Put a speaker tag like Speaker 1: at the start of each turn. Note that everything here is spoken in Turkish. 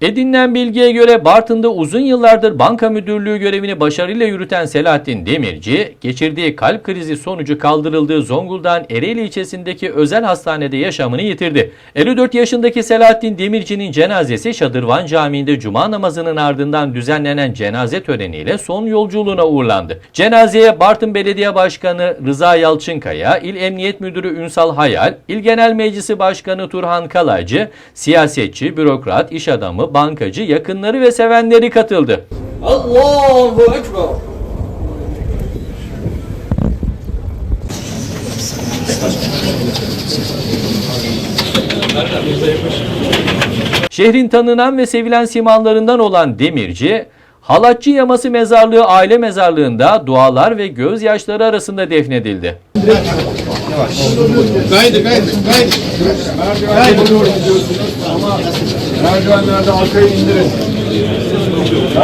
Speaker 1: Edinilen bilgiye göre Bartın'da uzun yıllardır banka müdürlüğü görevini başarıyla yürüten Selahattin Demirci, geçirdiği kalp krizi sonucu kaldırıldığı Zonguldak'ın Ereğli ilçesindeki özel hastanede yaşamını yitirdi. 54 yaşındaki Selahattin Demirci'nin cenazesi Şadırvan Camii'nde cuma namazının ardından düzenlenen cenaze töreniyle son yolculuğuna uğurlandı. Cenazeye Bartın Belediye Başkanı Rıza Yalçınkaya, İl Emniyet Müdürü Ünsal Hayal, İl Genel Meclisi Başkanı Turhan Kalaycı, siyasetçi, bürokrat, iş adamı, bankacı, yakınları ve sevenleri katıldı.
Speaker 2: Allahu Ekber.
Speaker 1: Şehrin tanınan ve sevilen simalarından olan Demirci, Halatçı Yaması Mezarlığı aile mezarlığında dualar ve gözyaşları arasında defnedildi.
Speaker 3: Doğru gidiyorsunuz ama merdivenlerde arkaya indirin.